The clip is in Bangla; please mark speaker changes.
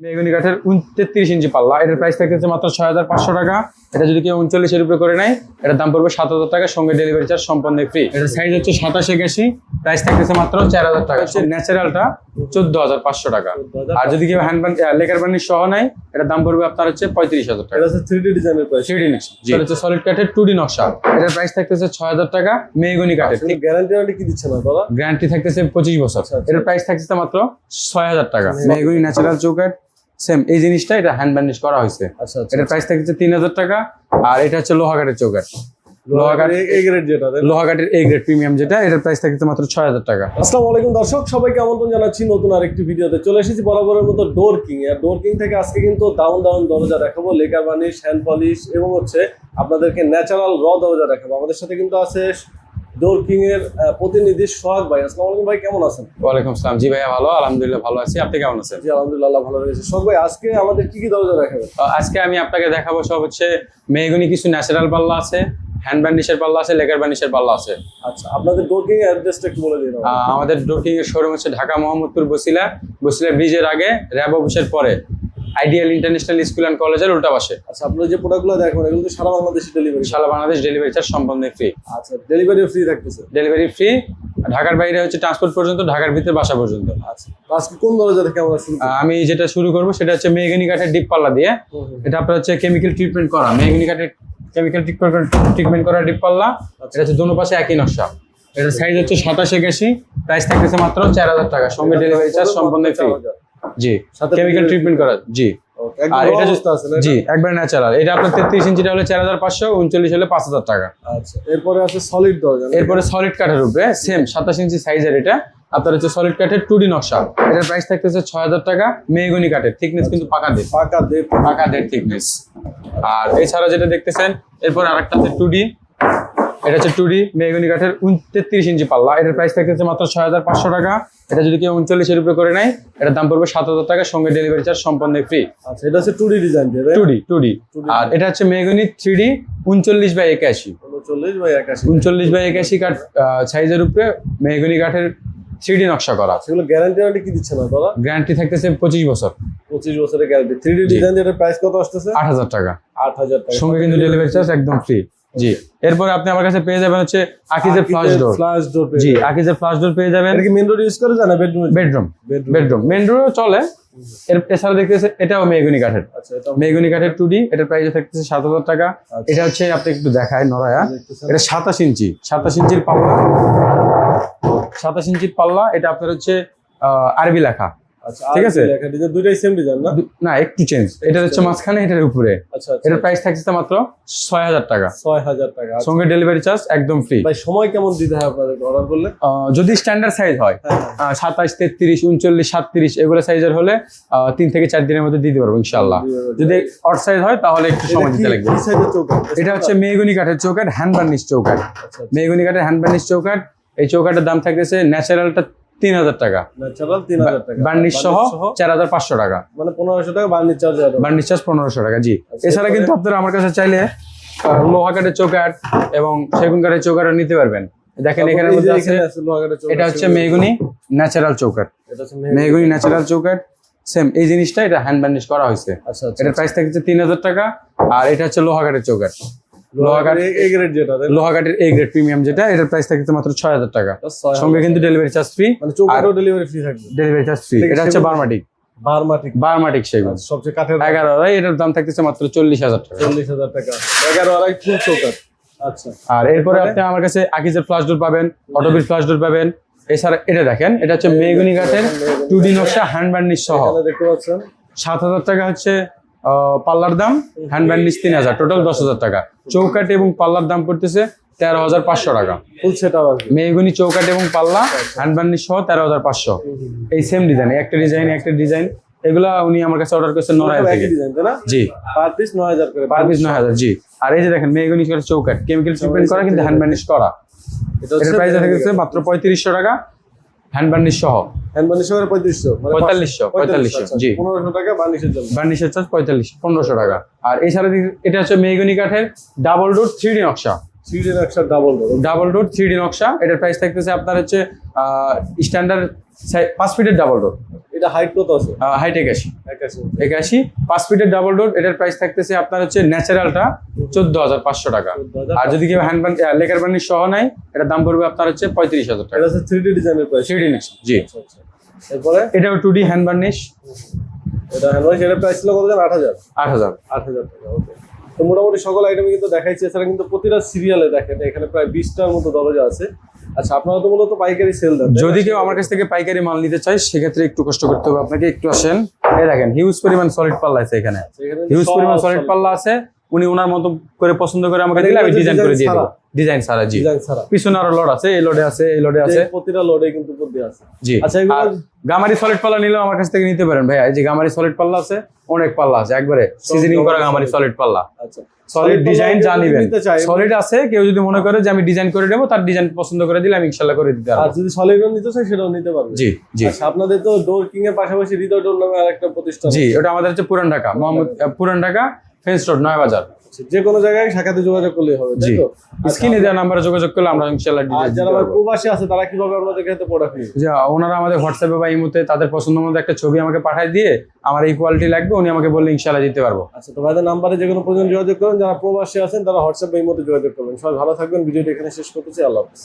Speaker 1: মেগুনি কাঠের তেত্রিশ ইঞ্চি পাল্লা। এটার প্রাইস থাকতেছে মাত্র ছয় হাজার পাঁচশো টাকা। এটা যদি কেউ উনচল্লিশের উপরে করে নেয় এটার দাম পড়বে সাত হাজার টাকা সঙ্গে ডেলিভারি চার্জ সম্পূর্ণ ফ্রি এটার সাইজ হচ্ছে সাতাশ একাশি প্রাইস থাকতেছে মাত্র চার হাজার টাকা। হচ্ছে ন্যাচারালটা চোদ্দ হাজার পাঁচশো টাকা। আর যদি কেউ হ্যান্ড লেকার বানির সহ নেয় এটার দাম পড়বে আপনার হচ্ছে পঁয়ত্রিশ হাজার টাকা।
Speaker 2: এটা হচ্ছে থ্রি ডি ডিজাইনের প্রাইস
Speaker 1: থ্রি ডি নকশা হচ্ছে সলিড কাঠের টু ডি নকশা। এটার প্রাইস থাকতেছে ছয় হাজার টাকা মেগুনি কাঠের
Speaker 2: গ্যারান্টি ওয়ারেন্টি কি দিচ্ছে না দাদা
Speaker 1: গ্যারান্টি থাকতেছে পঁচিশ বছর।
Speaker 2: আচ্ছা, আচ্ছা।
Speaker 1: এটার প্রাইস থাকতেছে মাত্র ছয় হাজার টাকা। মেগুনি ন্যাচারাল চৌকাট সেম এই জিনিসটা এটা হ্যান্ড বার্নিশ করা হয়েছে।
Speaker 2: আচ্ছা আচ্ছা
Speaker 1: এটার প্রাইস থাকছে তিন হাজার টাকা আর এটা হচ্ছে লোহা কাঠের চৌকাট লোহা কাঠ
Speaker 2: এই গ্রেড যেটা তাই না?
Speaker 1: লোহা কাঠের এই গ্রেড প্রিমিয়াম যেটা এটার প্রাইস থাকছে মাত্র ছয় হাজার টাকা।
Speaker 2: আসসালামু আলাইকুম দর্শক সবাইকে আমন্ত্রণ জানাচ্ছি নতুন আরেকটি ভিডিওতে। চলে এসেছি বরাবরের মতো ডোর কিং আর ডোর কিং থেকে আজকে কিন্তু দাউন দাউন দরজা দেখাবো লেকার বানিশ হ্যান্ড পলিশ এবং হচ্ছে আপনাদেরকে ন্যাচারাল র দরজা দেখাবো। আমাদের সাথে কিন্তু আছে ডোর কিং এর প্রতিনিধি সোহাগ ভাই। আসসালামু আলাইকুম ভাই কেমন আছেন?
Speaker 1: ওয়ালাইকুম আসসালাম। জি ভাইয়া ভালো? আলহামদুলিল্লাহ ভালো আছি। আপনি কেমন আছেন?
Speaker 2: জি আলহামদুলিল্লাহ ভালো রয়েছে। সোহাগ ভাই আজকে আমাদের কি কি দরজা দেখাবেন?
Speaker 1: আজকে আমি আপনাকে দেখাবো সব হচ্ছে মেহগুনি কিছু ন্যাচারাল পাল্লা আছে হ্যান্ড বার্নিশের পাল্লা আছে লেকার বার্নিশের পাল্লা আছে।
Speaker 2: আচ্ছা আপনাদের ডোর কিং এর অ্যাড্রেসটা একটু বলে দিন
Speaker 1: আমাদের ডোকিং এর শোরুম হচ্ছে ঢাকা মোহাম্মদপুর বসিলা। বসিলা ব্রিজের আগে র্যাব অফিসের পরে। আইডিয়াল ইন্টারন্যাশনাল স্কুল অ্যান্ড কলেজের উল্টা পাশে।
Speaker 2: আচ্ছা আপনারা যে প্রোডাক্টগুলো দেখবেন এগুলো তো সারা বাংলাদেশে ডেলিভারি
Speaker 1: সারা বাংলাদেশ ডেলিভারি চার্জ সম্পূর্ণ ফ্রি
Speaker 2: আচ্ছা ডেলিভারিও ফ্রি থাকতেছে।
Speaker 1: ডেলিভারি ফ্রি ঢাকার বাইরে হচ্ছে ট্রান্সপোর্ট পর্যন্ত ঢাকার ভিতরে বাসা পর্যন্ত।
Speaker 2: আচ্ছা আজকে কোন দরজা থেকে আমরা শুরু
Speaker 1: আমি যেটা শুরু করব সেটা হচ্ছে মেহগনি কাঠের ডিপ পাল্লা দিয়ে। এটা আপনার হচ্ছে কেমিক্যাল ট্রিটমেন্ট করা। মেহগনি কাঠের কেমিক্যাল ট্রিটমেন্ট করা ডিপ পাল্লা এটা হচ্ছে দোনো পাশে একই নকশা। এটার সাইজ হচ্ছে সাতাশ একাশি প্রাইস থাকতেছে মাত্র চার হাজার টাকা। সঙ্গে ডেলিভারি চার্জ সম্পূর্ণ ফ্রি জি কেমিক্যাল ট্রিটমেন্ট করা জি। আর এটা একবার ন্যাচারাল এটা আপনার তেত্রিশ ইঞ্চিটা হলে চার হাজার পাঁচশো উনচল্লিশ হলে পাঁচ হাজার টাকা।
Speaker 2: আচ্ছা এরপরে আছে সলিড দরজা
Speaker 1: এরপরে সলিড কাঠের উপরে সেম সাতাশ ইঞ্চি সাইজের এটা। আপনার হচ্ছে সলিড কাঠের টু ডি নকশা। এটার প্রাইস থাকতেছে ছয় হাজার টাকা মেহগনি কাঠের থিকনেস কিন্তু পাকা দেড়।
Speaker 2: পাকা দেব
Speaker 1: পাকা দেড় থিকনেস আর এছাড়া যেটা দেখতেছেন এরপর আরেকটা আছে টু ডি এটা হচ্ছে টু ডি মেহগনি কাঠের তেত্রিশ ইঞ্চি পাল্লা। এটার প্রাইস থাকতেছে মাত্র ছয় হাজার পাঁচশো টাকা। এটা যদি কেউ উনচল্লিশের উপরে করে নেয় এটার দাম পড়বে সাত হাজার টাকা সঙ্গে ডেলিভারি চার্জ সম্পূর্ণ ফ্রি
Speaker 2: আচ্ছা এটা হচ্ছে টু ডি ডিজাইন দিয়ে
Speaker 1: টু ডি টু ডি আর এটা হচ্ছে মেহগনি থ্রি ডি উনচল্লিশ বাই একাশি।
Speaker 2: উনচল্লিশ বাই একাশি।
Speaker 1: কাঠ সাইজের উপরে মেহগনি কাঠের থ্রি ডি নকশা করা
Speaker 2: সেগুলো গ্যারান্টি ওয়ারেন্টি কি দিচ্ছে না দাদা
Speaker 1: গ্যারান্টি থাকতেছে পঁচিশ বছর।
Speaker 2: পঁচিশ বছরের গ্যারান্টি থ্রি ডি ডিজাইন দিয়ে প্রাইস কত আসতেছে?
Speaker 1: আট হাজার টাকা।
Speaker 2: আট হাজার টাকা।
Speaker 1: সঙ্গে কিন্তু ডেলিভারি চার্জ একদম ফ্রি জি। এরপরে আপনি আমার কাছে পেয়ে যাবেন হচ্ছে আকিজের ফ্লাশ ডোর
Speaker 2: ফ্লাশ ডোর
Speaker 1: জি আকিজের ফ্লাশ ডোর পেয়ে যাবেন।
Speaker 2: কি মেন রোড ইউজ করে জানা? বেডরুম
Speaker 1: বেডরুম
Speaker 2: বেডরুম
Speaker 1: মেন ডোরও চলে। এর এছাড়া দেখতেছে এটাও মেগুনি কাঠের।
Speaker 2: আচ্ছা
Speaker 1: মেগুনি কাঠের। টু ডি এটার প্রাইস থাকতেছে সাত হাজার টাকা।
Speaker 2: আচ্ছা।
Speaker 1: এটা হচ্ছে আপনি একটু দেখায় নড়ায়া। এটা সাতাশ ইঞ্চি। সাতাশ ইঞ্চির পাল্লা। সাতাশ ইঞ্চির পাল্লা। এটা আপনার হচ্ছে আহ, আরবি লেখা।
Speaker 2: আচ্ছা
Speaker 1: ঠিক আছে?
Speaker 2: দুইটাই সেম ডিজাইন না?
Speaker 1: না একটু চেঞ্জ এটা হচ্ছে মাঝখানে এটার উপরে।
Speaker 2: আচ্ছা আচ্ছা।
Speaker 1: এটার প্রাইস থাকছে মাত্র ছয় হাজার টাকা।
Speaker 2: ছয় হাজার টাকা আচ্ছা।
Speaker 1: সঙ্গে ডেলিভারি চার্জ একদম ফ্রি
Speaker 2: ভাই সময় কেমন দিতে হয় আপনাদের অর্ডার করলে?
Speaker 1: যদি স্ট্যান্ডার্ড সাইজ হয়
Speaker 2: হ্যাঁ
Speaker 1: সাতাশ তেত্রিশ উনচল্লিশ সাতত্রিশ এগুলো সাইজের হলে তিন থেকে চার দিনের মধ্যে দিতে পারব ইনশাল্লাহ যদি অট সাইজ হয় তাহলে একটু সময় দিতে লাগবে। এটা হচ্ছে মেগুনি কাঠের চৌকাট হ্যান্ড বার্নিশ চৌকাট
Speaker 2: আচ্ছা
Speaker 1: মেগুনি কাঠের হ্যান্ড বার্নিশ চৌকাট এই চৌকাটের দাম থাকতেছে ন্যাচারালটা তিন হাজার টাকা।
Speaker 2: টাকা।
Speaker 1: বার্নিশ সহ চার হাজার পাঁচশো টাকা।
Speaker 2: মানে পনেরোশো টাকা বার্নিশ চার্জ
Speaker 1: বার্নিশ চার্জ পনেরোশো টাকা জি।
Speaker 2: আচ্ছা,
Speaker 1: এছাড়া কিন্তু আপনারা আমার কাছে চাইলে লোহা কাঠের চৌকাট এবং সেগুন কাঠের চৌকাটও নিতে পারবেন। দেখেন মধ্যে আছে এটা হচ্ছে মেগুনি ন্যাচারাল চৌকাট মেগুনি ন্যাচারাল চৌকাট সেম এই জিনিসটা এটা হ্যান্ড বার্নিশ করা হয়েছে।
Speaker 2: আচ্ছা আচ্ছা
Speaker 1: এটার প্রাইস থাকছে তিন হাজার টাকা আর এটা হচ্ছে লোহা কাঠের চৌকাট লোহা কাঠ
Speaker 2: এই গ্রেড যেটা তাই না?
Speaker 1: এ গ্রেড প্রিমিয়াম যেটা এটার প্রাইস থাকছে মাত্র ছয় হাজার টাকা। সঙ্গে কিন্তু delivery charge free
Speaker 2: delivery free থাকবে।
Speaker 1: ডেলিভারি চার্জ ফ্রি
Speaker 2: এটা
Speaker 1: হচ্ছে
Speaker 2: সেগুন?
Speaker 1: বারমাটিক
Speaker 2: বারমাটিক
Speaker 1: বারমাটিক সেগুন
Speaker 2: সবচেয়ে কাঠের
Speaker 1: এগারো আড়াই এটার দাম থাকতেছে মাত্র চল্লিশ হাজার টাকা।
Speaker 2: চল্লিশ হাজার টাকা। এগারো আড়াই ফুল চৌকাঠ আচ্ছা।
Speaker 1: আর এরপরে আপনি আমার কাছে আকিজের ফ্লাশ ডোর পাবেন অটোবির ফ্লাশ ডোর পাবেন। এছাড়া এটা দেখেন এটা হচ্ছে মেগুনি কাঠের টু ডি নকশা হ্যান্ড বার্নিশ সহ।
Speaker 2: দেখতে পাচ্ছেন।
Speaker 1: সাত হাজার টাকা হচ্ছে পাল্লার দাম হ্যান্ড বার্নিশ তিন হাজার টোটাল দশ হাজার টাকা। চৌকাট এবং পাল্লার দাম পড়তেছে তেরো হাজার পাঁচশো টাকা।
Speaker 2: ফুল সেট
Speaker 1: মেগুনি চৌকাট এবং পাল্লা হ্যান্ড বার্নিশ সহ তেরো হাজার পাঁচশো। এই সেম ডিজাইন একটা ডিজাইন একটা ডিজাইন এগুলা উনি আমার কাছে অর্ডার করেছেন নড়াইল থেকে। জি।
Speaker 2: পার পিস নয় হাজার করে
Speaker 1: পার পিস নয় হাজার জি। আর এই যে দেখেন মেগুনি চৌকাট কেমিক্যাল ট্রিটমেন্ট করা কিন্তু হ্যান্ড বার্নিশ করা।
Speaker 2: এটা
Speaker 1: এটার প্রাইস থাকছে মাত্র পঁয়ত্রিশশো টাকা। হ্যান্ড বার্নিশ সহ?
Speaker 2: হ্যান্ড বার্নিশ সহ 3500 মানে
Speaker 1: পঁয়তাল্লিশশো পঁয়তাল্লিশশো জি।
Speaker 2: 1500 টাকা বার্নিশের জন্য।
Speaker 1: বার্নিশের চার্জ পঁয়তাল্লিশ পনেরোশো টাকা। আর এছাড়া দেখি- এটা হচ্ছে মেগনি কাঠের ডাবল ডোর থ্রি ডি নকশা।
Speaker 2: সিডির নকশা double door
Speaker 1: double door three D নকশা এটার প্রাইস থাকতেছে আপনার হচ্ছে স্ট্যান্ডার্ড পাঁচ ফিটের ডাবল ডোর
Speaker 2: এটা হাইট কত আছে?
Speaker 1: হাইট একাশি।
Speaker 2: একাশি।
Speaker 1: একাশি পাঁচ ফিটের ডাবল ডোর এটার প্রাইস থাকতেছে আপনার হচ্ছে ন্যাচারালটা চোদ্দ হাজার পাঁচশো টাকা। আর যদি কেউ হ্যান্ড লেকার বান্ডির সহ নেয় এটার দাম পড়বে আপনার হচ্ছে পঁয়ত্রিশ হাজার টাকা।
Speaker 2: এটা হচ্ছে থ্রি ডি ডিজাইনের প্রাইস
Speaker 1: থ্রি ডি জি।
Speaker 2: আচ্ছা আচ্ছা। এরপরে?
Speaker 1: এটাও টু ডি হ্যান্ড বার্নিশ
Speaker 2: এটা হ্যান্ড এটা প্রাইস ছিল কত জান? আট হাজার।
Speaker 1: আট হাজার।
Speaker 2: আট হাজার টাকা ওকে তো মোটামুটি সকল আইটেম কিন্তু দেখাইছি এছাড়া কিন্তু প্রতিটা সিরিয়ালে দেখেন এখানে প্রায় বিশটার মতো দরজা আছে। আচ্ছা আপনারা তো মূলত পাইকারি সেল দেন
Speaker 1: যদি কেউ আমার কাছ থেকে পাইকারি মাল নিতে চায় সেক্ষেত্রে একটু কষ্ট করতে হবে আপনাকে। একটু আসেন। এই দেখেন হিউজ পরিমাণ সলিড পাল্লা আছে এখানে।
Speaker 2: আচ্ছা,
Speaker 1: হিউজ পরিমাণ সলিড পাল্লা। আছে। উনি ওনার মতো করে পছন্দ করে আমাকে
Speaker 2: মানে
Speaker 1: দিলে আমি ডিজাইন করে দিয়ে দেবো। ডিজাইন সারা জি। পিছনে আরও লোড আছে এই লোডে আছে এই লোডে আছে।
Speaker 2: প্রতিটা লোডে কিন্তু বুদ্ধি আছে।
Speaker 1: জি।
Speaker 2: আচ্ছা,
Speaker 1: গামারি সলিড পাল্লা নিলেও আমার কাছ থেকে নিতে পারেন ভাইয়া। এই যে গামারি সলিড পাল্লা আছে অনেক পাল্লা আছে একবারে সিজনিং করা গামারি সলিড পাল্লা।
Speaker 2: আচ্ছা।
Speaker 1: সলিড ডিজাইন যা নিবেন সলিড আছে কেউ যদি মনে করে যে আমি ডিজাইন করে দেবো তার ডিজাইন পছন্দ করে দিলে আমি ইনশাল্লাহ করে দিতে
Speaker 2: আর যদি সলিড নিতে চাই সেটাও নিতে পারবে।
Speaker 1: জি জি।
Speaker 2: আচ্ছা আপনাদের তো ডোর কিং এর পাশাপাশি হৃদয় ডোর নামে আরেকটা প্রতিষ্ঠান
Speaker 1: জি ওটা আমাদের হচ্ছে পুরান ঢাকা মোহাম্মদ পুরান ঢাকা ফেন্স রোড নয় বাজার।
Speaker 2: আছে। যে কোনো জায়গায় শাখাতে যোগাযোগ করলেই হবে
Speaker 1: জি।
Speaker 2: তো?
Speaker 1: স্ক্রিনে দেওয়া নাম্বারে যোগাযোগ করলে আমরা ইনশাল্লাহ
Speaker 2: আর যারা প্রবাসী আছে তারা কীভাবে আপনাদের কাছে প্রোডাক্ট নিবে?
Speaker 1: যে ওনারা আমাদের হোয়াটসঅ্যাপে বা ইমোতে তাদের পছন্দ মতো একটা ছবি আমাকে পাঠায় দিয়ে আমার এই কোয়ালিটি লাগবে উনি আমাকে বললে ইনশাল্লাহ দিতে পারব।
Speaker 2: আচ্ছা তো ভাইদের নাম্বারে যে কোনো প্রয়োজন যোগাযোগ করুন যারা প্রবাসী আছেন তারা হোয়াটসঅ্যাপ বা ইমোতে যোগাযোগ করবেন। সবাই ভালো থাকবেন ভিডিওটি এখানে শেষ করতেছি আল্লাহ হাফিজ।